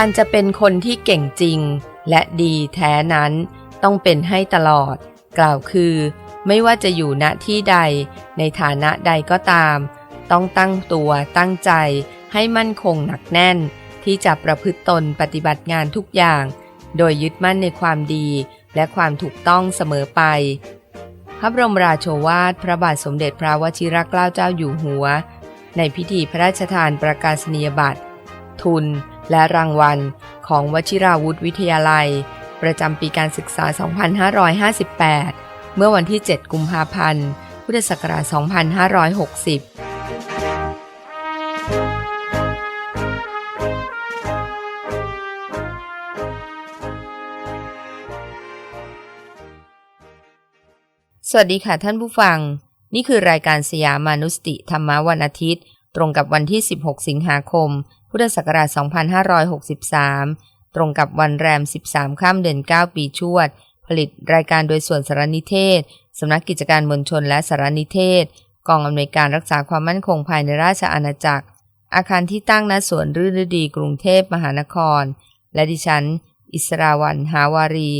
การจะเป็นคนที่เก่งจริง และดีแท้นั้นต้องเป็นให้ตลอด กล่าวคือ ไม่ว่าจะอยู่ณที่ใด ในฐานะใดก็ตาม ต้องตั้งตัวตั้งใจให้มั่นคงหนักแน่น ที่จะประพฤติตนปฏิบัติงานทุกอย่าง โดยยึดมั่นในความดีและความถูกต้องเสมอไป พระบรมราโชวาทพระบาทสมเด็จพระวชิรเกล้าเจ้าอยู่หัว ในพิธีพระราชทานประกาศนียบัตรทุน และรางวัลของวชิราวุธวิทยาลัย ประจำปีการศึกษา 2558 เมื่อวันที่ 7 กุมภาพันธ์ พุทธศักราช 2560สวัสดีค่ะท่านผู้ฟัง นี่คือรายการสยามานุสติธรรมวันอาทิตย์ ตรงกับวันที่ 16 สิงหาคม พุทธศักราช 2563 ตรงกับวันแรม 13 ข้ามเดือน 9 ปีชวด ผลิตรายการโดยส่วนสารนิเทศ สำนักกิจการมวลชนและสารนิเทศ กองอำนวยการรักษาความมั่นคงภายในราชอาณาจักร อาคารที่ตั้งณสวนรื่นฤดีกรุงเทพมหานคร และดิฉัน อิสราวันหาวารี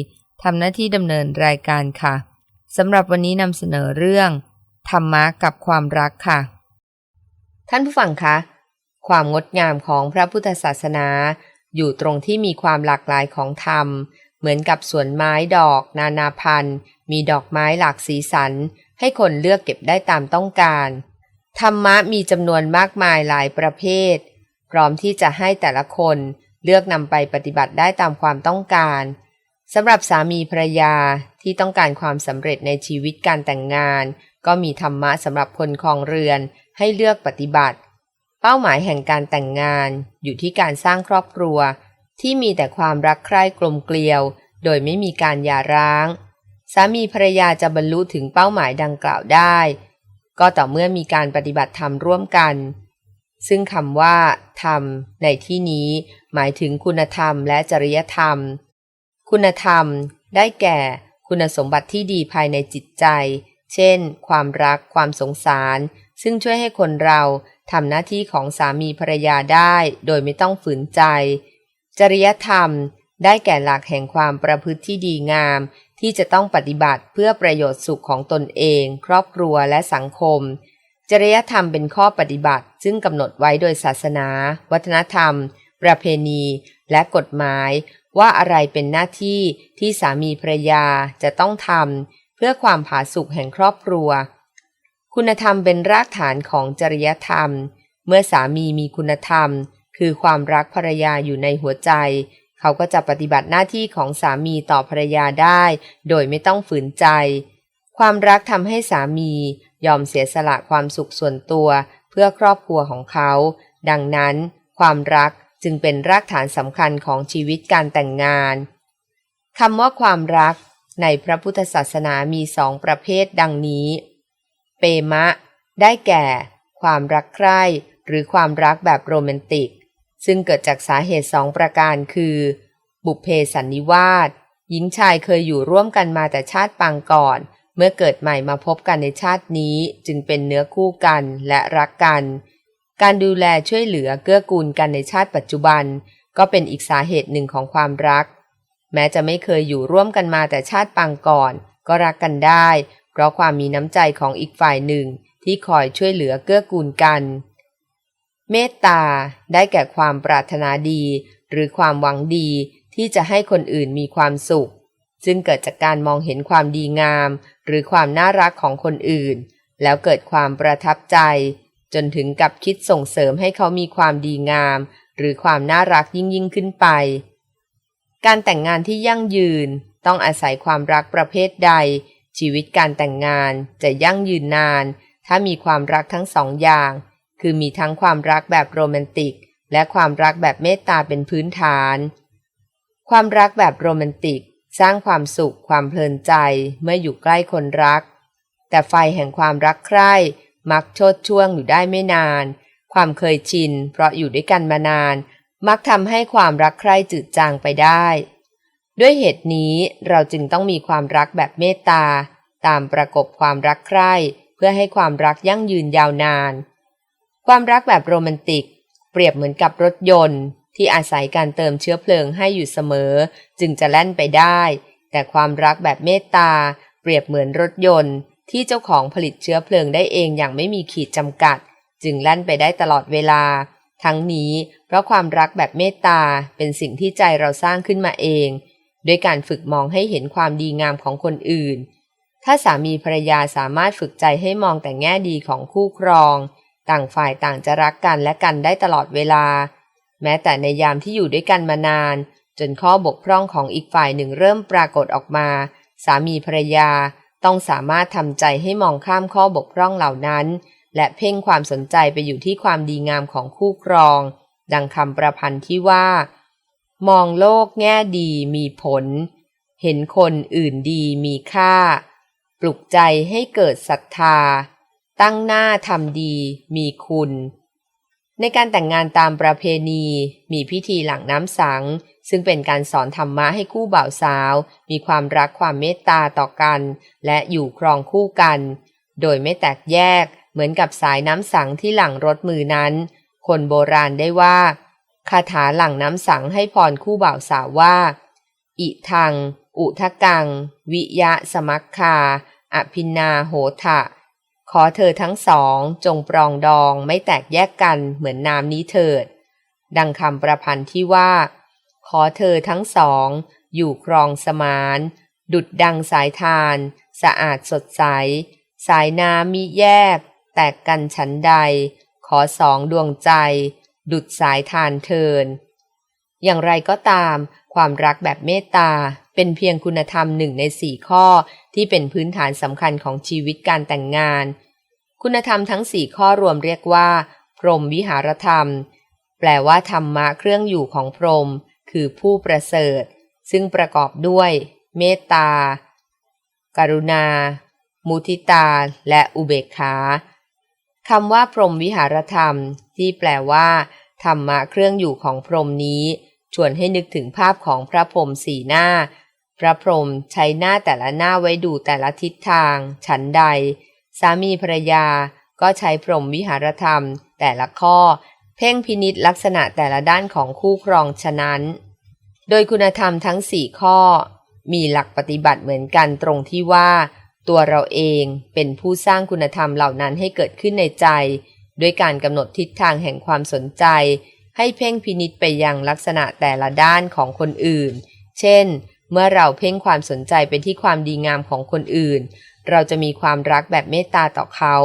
ทำหน้าที่ดำเนินรายการค่ะสำหรับวันนี้นำเสนอเรื่อง ธรรมะกับความรักค่ะ ท่านผู้ฟังคะ ความงดงามของพระพุทธศาสนา อยู่ตรงที่มีความหลากหลายของธรรม เหมือนกับสวนไม้ดอก นานาพันธุ์ มีดอกไม้หลากสีสัน ให้คนเลือกเก็บได้ตามต้องการ ธรรมะมีจำนวนมากมายหลายประเภท พร้อมที่จะให้แต่ละคนเลือกนำไปปฏิบัติได้ตามความต้องการสำหรับสามีภรรยาที่ต้องการความสำเร็จในชีวิตการแต่งงาน ก็มีธรรมะสำหรับคนคองเรือนให้เลือกปฏิบัติ เป้าหมายแห่งการแต่งงานอยู่ที่การสร้างครอบครัว ที่มีแต่ความรักใคร่กลมเกลียว โดยไม่มีการหย่าร้าง สามีภรรยาจะบรรลุถึงเป้าหมายดังกล่าวได้ ก็ต่อเมื่อมีการปฏิบัติธรรมร่วมกัน ซึ่งคำว่า ธรรม ในที่นี้ หมายถึงคุณธรรมและจริยธรรม คุณธรรม ได้แก่คุณสมบัติที่ดีภายในจิตใจ เช่น ความรัก ความสงสาร ซึ่งช่วยให้คนเรา ทำหน้าที่ของสามีภรรยาได้โดยไม่ต้องฝืนใจ จริยธรรมได้แก่หลักแห่งความประพฤติที่ดีงาม ที่จะต้องปฏิบัติเพื่อประโยชน์สุขของตนเอง ครอบครัวและสังคม จริยธรรมเป็นข้อปฏิบัติ ซึ่งกำหนดไว้โดยศาสนา วัฒนธรรม ประเพณี และกฎหมาย ว่าอะไรเป็นหน้าที่ที่สามีภรรยาจะต้องทำเพื่อความผาสุกแห่งครอบครัว คุณธรรมเป็นรากฐานของจริยธรรม เมื่อสามีมีคุณธรรม คือความรักภรรยาอยู่ในหัวใจ เขาก็จะปฏิบัติหน้าที่ของสามีต่อภรรยาได้ โดยไม่ต้องฝืนใจ ความรักทำให้สามียอมเสียสละความสุขส่วนตัว เพื่อครอบครัวของเขา ดังนั้น ความรักจึงเป็นรากฐานสำคัญของชีวิตการแต่งงานคำว่าความรักในพระพุทธศาสนามีสองประเภทดังนี้ เปมะ ได้แก่ ความรักใคร่หรือความรักแบบโรแมนติก ซึ่งเกิดจากสาเหตุสองประการคือ บุพเพสันนิวาสหญิงชายเคยอยู่ร่วมกันมาแต่ชาติปางก่อน เมื่อเกิดใหม่มาพบกันในชาตินี้จึงเป็นเนื้อคู่กันและรักกัน การดูแลช่วยเหลือเกื้อกูลกันในชาติปัจจุบัน ก็เป็นอีกสาเหตุหนึ่งของความรัก แม้จะไม่เคยอยู่ร่วมกันมาแต่ชาติปางก่อน ก็รักกันได้ ราะความมีน้ำใจของอีกฝ่ายหนึ่งที่คอยช่วยเหลือเกื้อกูลกัน เมตตาได้แก่ความปรารถนาดี หรือความหวังดีที่จะให้คนอื่นมีความสุข ซึ่งเกิดจากการมองเห็นความดีงาม หรือความน่ารักของคนอื่น แล้วเกิดความประทับใจ จนถึงกับคิดส่งเสริมให้เขามีความดีงาม หรือความน่ารักยิ่งยิ่งขึ้นไป การแต่งงานที่ยั่งยืนต้องอาศัยความรักประเภทใด ชีวิตการแต่งงานจะยั่งยืนนาน ถ้ามีความรักทั้งสองอย่าง คือมีทั้งความรักแบบโรแมนติก และความรักแบบเมตตาเป็นพื้นฐาน ความรักแบบโรแมนติก สร้างความสุขความเพลินใจเมื่ออยู่ใกล้คนรัก แต่ไฟแห่งความรักใคร่มักโชดช่วงอยู่ได้ไม่นาน ความเคยชินเพราะอยู่ด้วยกันมานาน มักทำให้ความรักใคร่จืดจางไปได้ ด้วยเหตุนี้เราจึงต้องมีความรักแบบเมตตา ตามประกบความรักใคร่ เพื่อให้ความรักยั่งยืนยาวนาน ความรักแบบโรแมนติก เปรียบเหมือนกับรถยนต์ ที่อาศัยการเติมเชื้อเพลิงให้อยู่เสมอ จึงจะแล่นไปได้ แต่ความรักแบบเมตตา เปรียบเหมือนรถยนต์ ที่เจ้าของผลิตเชื้อเพลิงได้เองอย่างไม่มีขีดจำกัด จึงแล่นไปได้ตลอดเวลา ทั้งนี้เพราะความรักแบบเมตตาเป็นสิ่งที่ใจเราสร้างขึ้นมาเอง ด้วยการฝึกมองให้เห็นความดีงามของคนอื่น ถ้าสามีภรรยาสามารถฝึกใจให้มองแต่แง่ดีของคู่ครอง ต่างฝ่ายต่างจะรักกันและกันได้ตลอดเวลา แม้แต่ในยามที่อยู่ด้วยกันมานาน จนข้อบกพร่องของอีกฝ่ายหนึ่งเริ่มปรากฏออกมา สามีภรรยาต้องสามารถทำใจให้มองข้ามข้อบกพร่องเหล่านั้น และเพ่งความสนใจไปอยู่ที่ความดีงามของคู่ครอง ดังคำประพันธ์ที่ว่า มองโลกแง่ดีมีผล เห็นคนอื่นดีมีค่า ปลุกใจให้เกิดศรัทธา ตั้งหน้าทำดีมีคุณ ในการแต่งงานตามประเพณีมีพิธีหลังน้ำสัง ซึ่งเป็นการสอนธรรมะให้คู่บ่าวสาว มีความรักความเมตตาต่อกัน และอยู่ครองคู่กัน โดยไม่แตกแยกเหมือนกับสายน้ำสังที่หลังรถมือนั้น คนโบราณได้ว่า คาถาหลังน้ำสังให้พรคู่บ่าวสาวว่า อิทัง อุทะกัง วิยะสมัคคา อภินนาโหทะ ขอเธอทั้งสอง จงปรองดองไม่แตกแยกกันเหมือนน้ำนี้เถิด ดังคำประพันธ์ที่ว่า ขอเธอทั้งสอง อยู่ครองสมาน ดุดดังสายทาน สะอาดสดใส สายน้ำมิแยก แตกกันฉันใด ขอสองดวงใจ ดุดสายทานเทิน อย่างไรก็ตาม ความรักแบบเมตตาเป็นเพียงคุณธรรมหนึ่งในสี่ข้อที่เป็นพื้นฐานสำคัญของชีวิตการแต่งงาน คุณธรรมทั้งสี่ข้อรวมเรียกว่า พรหมวิหารธรรม แปลว่าธรรมะเครื่องอยู่ของพรหมคือผู้ประเสริฐ ซึ่งประกอบด้วย เมตตา กรุณา มุทิตา และอุเบกขา คำว่าพรหมวิหารธรรม ที่แปลว่า ธรรมะเครื่องอยู่ของพรหมนี้ ชวนให้นึกถึงภาพของพระพรหมสี่หน้า พระพรหมใช้หน้าแต่ละหน้าไว้ดูแต่ละทิศทาง ฉันใด สามีภรรยา ก็ใช้พรหมวิหารธรรม แต่ละข้อ เพ่งพินิษลักษณะแต่ละด้านของคู่ครองฉะนั้น โดยคุณธรรมทั้งสี่ข้อ มีหลักปฏิบัติเหมือนกันตรงที่ว่า ตัวเราเองเป็นผู้สร้างคุณธรรมเหล่านั้นให้เกิดขึ้นในใจ ด้วยการกำหนดทิศทางแห่งความสนใจ ให้เพ่งพินิษไปยังลักษณะแต่ละด้านของคนอื่น เช่น เมื่อเราเพ่งความสนใจไปที่ความดีงามของคนอื่น เราจะมีความรักแบบเมตตาต่อเขา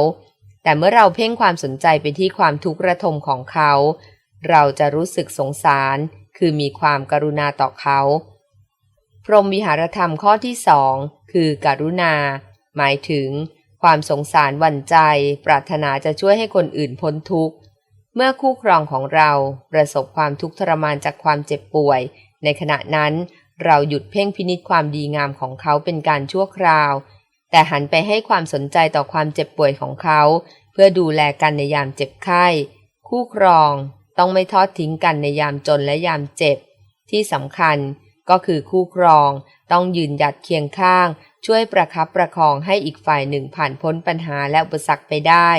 แต่เมื่อเราเพ่งความสนใจไปที่ความทุกข์ระทมของเขา เราจะรู้สึกสงสาร คือมีความกรุณาต่อเขา พรหมวิหารธรรมข้อที่สองคือการุณา หมายถึง ความสงสารหวั่นใจ ปรารถนาจะช่วยให้คนอื่นพ้นทุกข์ เมื่อคู่ครองของเราประสบความทุกข์ทรมานจากความเจ็บป่วย ในขณะนั้นเราหยุดเพ่งพินิจความดีงามของเขาเป็นการชั่วคราว แต่หันไปให้ความสนใจต่อความเจ็บป่วยของเขา เพื่อดูแลกันในยามเจ็บไข้ คู่ครองต้องไม่ทอดทิ้งกันในยามจนและยามเจ็บ ที่สำคัญก็คือคู่ครองต้องยืนหยัดเคียงข้าง ช่วยประคับประคองให้อีกฝ่ายหนึ่งผ่านพ้นปัญหาและอุปสรรคไปได้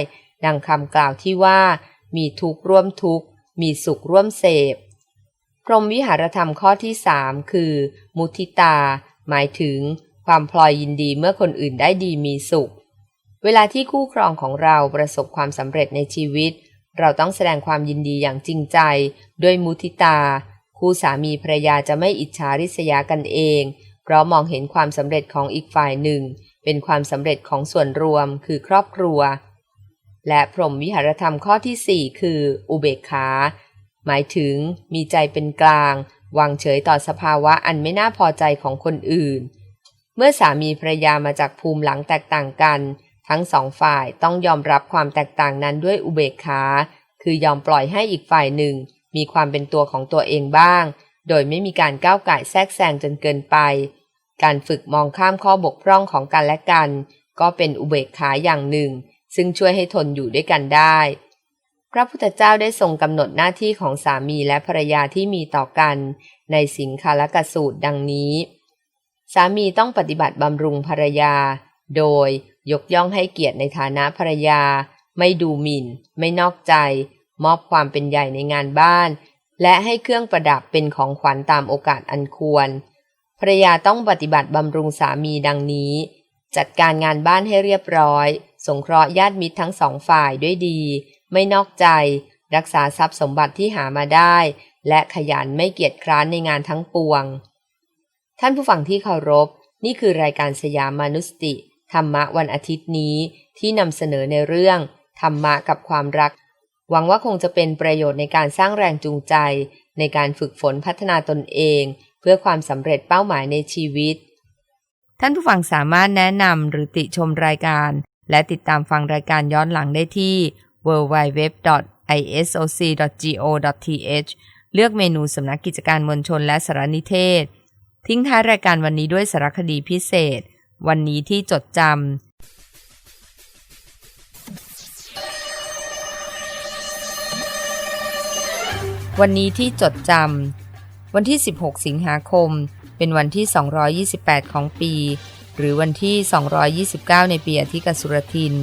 ดังคำกล่าวที่ว่า มีทุกข์ร่วมทุกข์มีสุขร่วมเสพ พรหมวิหารธรรมข้อที่สามคือ มุทิตา หมายถึง ความพลอยยินดีเมื่อคนอื่นได้ดีมีสุข เวลาที่คู่ครองของเราประสบความสำเร็จในชีวิต เราต้องแสดงความยินดีอย่างจริงใจ ด้วยมุทิตา คู่สามีภรรยาจะไม่อิจฉาริษยากันเอง เพราะมองเห็นความสำเร็จของอีกฝ่ายหนึ่ง เป็นความสำเร็จของส่วนรวมคือครอบครัว และพรหมวิหารธรรมข้อที่ 4 คือ อุเบกขา หมายถึงมีใจเป็นกลาง วางเฉยต่อสภาวะอันไม่น่าพอใจของคนอื่น เมื่อสามีภรรยามาจากภูมิหลังแตกต่างกัน ทั้งสองฝ่ายต้องยอมรับความแตกต่างนั้นด้วยอุเบกขา คือยอมปล่อยให้อีกฝ่ายหนึ่ง มีความเป็นตัวของตัวเองบ้าง โดยไม่มีการก้าวไก่แทรกแซงจนเกินไป การฝึกมองข้ามข้อบกพร่องของกันและกัน ก็เป็นอุเบกขาอย่างหนึ่ง ซึ่งช่วยให้ทนอยู่ด้วยกันได้ พระพุทธเจ้าได้ทรงกำหนดหน้าที่ของสามีและภรรยาที่มีต่อกัน ในสิงคาลกสูตรดังนี้ สามีต้องปฏิบัติบำรุงภรรยา โดยยกย่องให้เกียรติในฐานะภรรยา ไม่ดูหมิ่น ไม่นอกใจ มอบความเป็นใหญ่ในงานบ้าน และให้เครื่องประดับเป็นของขวัญตามโอกาสอันควรภรรยาต้องปฏิบัติบำรุงสามีดังนี้ จัดการงานบ้านให้เรียบร้อย สงเคราะห์ญาติมิตรทั้งสองฝ่ายด้วยดี ไม่นอกใจ รักษาทรัพย์สมบัติที่หามาได้ และขยันไม่เกียจคร้านในงานทั้งปวง ท่านผู้ฟังที่เคารพ นี่คือรายการสยามมานุสติ ธรรมะวันอาทิตย์นี้ที่นำเสนอในเรื่อง ธรรมะกับความรัก หวังว่าคงจะเป็นประโยชน์ในการสร้างแรงจูงใจ ในการฝึกฝนพัฒนาตนเอง เพื่อความสำเร็จเป้าหมายในชีวิต ท่านผู้ฟังสามารถแนะนำหรือติชมรายการ และติดตามฟังรายการย้อนหลังได้ที่ www.isoc.go.th เลือกเมนูสำนักกิจการมวลชนและสารนิเทศ ทิ้งท้ายรายการวันนี้ด้วยสารคดีพิเศษ วันนี้ที่จดจำ วันนี้ที่จดจำวันที่ 16 สิงหาคม เป็นวันที่ 228 ของปี หรือวันที่ 229 ในปีอธิกสุรทิน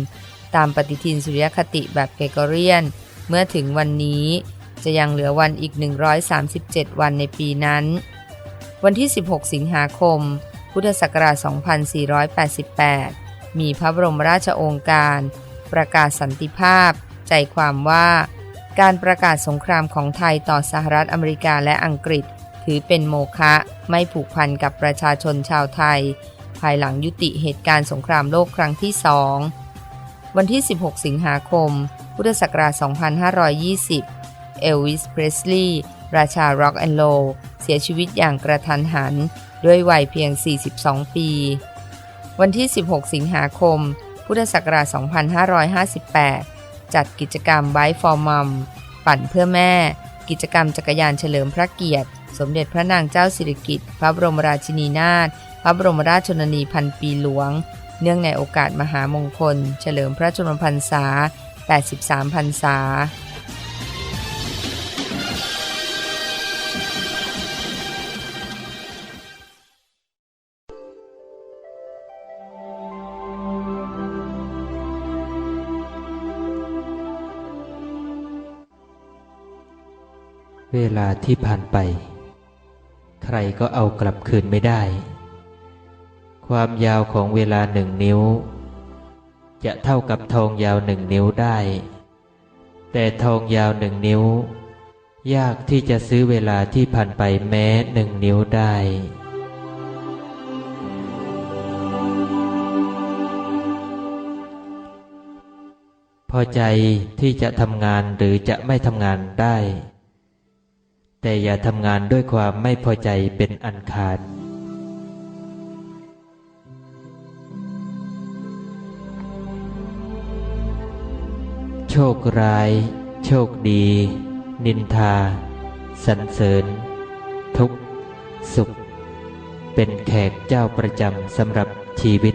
ตามปฏิทินสุริยคติแบบเกกเรียน เมื่อถึงวันนี้จะยังเหลือวันอีก 137 วันในปีนั้น วันที่ 16 สิงหาคม พุทธศักราช 2488 มีพระบรมราชโองการ ประกาศสันติภาพ ใจความว่า การประกาศสงครามของไทยต่อสหรัฐอเมริกาและอังกฤษ ถือเป็นโมฆะไม่ผูกพันกับประชาชนชาวไทย ภายหลังยุติเหตุการณ์สงครามโลกครั้งที่สองวันที่ 16 สิงหาคม พุทธศักราช 2520 เอลวิส เพรสลีย์ราชาร็อกแอนด์โลเสียชีวิตอย่างกระทันหัน ด้วยวัยเพียง 42 ปี วันที่ 16 สิงหาคม พุทธศักราช 2558 จัดกิจกรรมไบฟอร์มัมปั่นเพื่อแม่ กิจกรรมจักรยานเฉลิมพระเกียรติ สมเด็จพระนางเจ้าสิริกิติ์พระบรมราชินีนาถพระบรมราชชนนีพันปีหลวง เนื่องในโอกาสมหามงคล เฉลิมพระชนมพรรษา 83 พรรษา เวลาที่ผ่านไป ใครก็เอากลับคืนไม่ได้ ความยาวของเวลาหนึ่งนิ้ว จะเท่ากับทองยาวหนึ่งนิ้วได้ แต่ทองยาวหนึ่งนิ้ว ยากที่จะซื้อเวลาที่ผ่านไปแม้หนึ่งนิ้วได้พอใจที่จะทำงานหรือจะไม่ทำงานได้ แต่อย่าทำงานด้วยความไม่พอใจเป็นอันขาด โชคร้าย โชคดี นินทา สรรเสริญ ทุกข์สุข เป็นแขกเจ้าประจำสำหรับชีวิต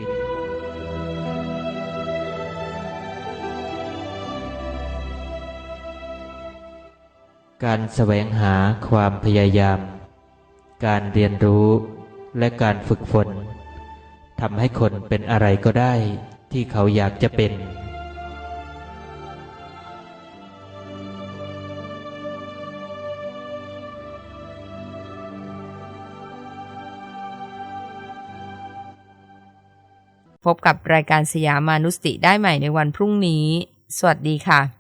การแสวงหาความพยายาม การเรียนรู้และการฝึกฝนทำให้คนเป็นอะไรก็ได้ที่เขาอยากจะเป็น พบกับรายการสยามมานุสติได้ใหม่ในวันพรุ่งนี้ สวัสดีค่ะ